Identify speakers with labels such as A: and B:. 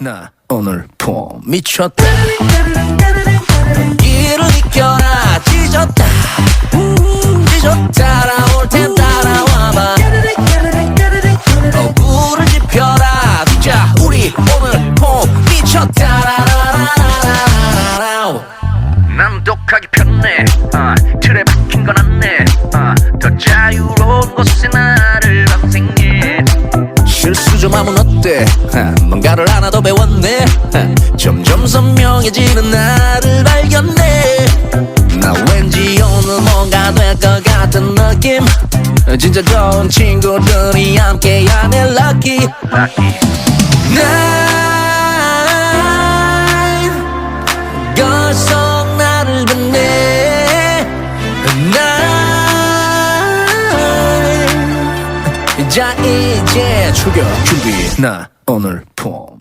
A: 나 오늘 폼 미쳤다. 이를 느껴라. 찢었다. 찢었다. 따라올 땐 따라와봐. 어, 불을 지펴라. 자 우리 오늘 폼 미쳤다.
B: 난 독하기 편해 아, 틀에 박힌 건 안내 아, 더 자유로운 곳에
A: 좀 하면 어때? 하, 뭔가를 하나 더 배웠네. 하, 점점 선명해지는 나를 발견해. 나 왠지 오늘 뭔가 될 것 같은 느낌. 진짜 좋은 친구들이 lucky
B: lucky.
A: 난 자 이제 출격 준비. 나 오늘 폼.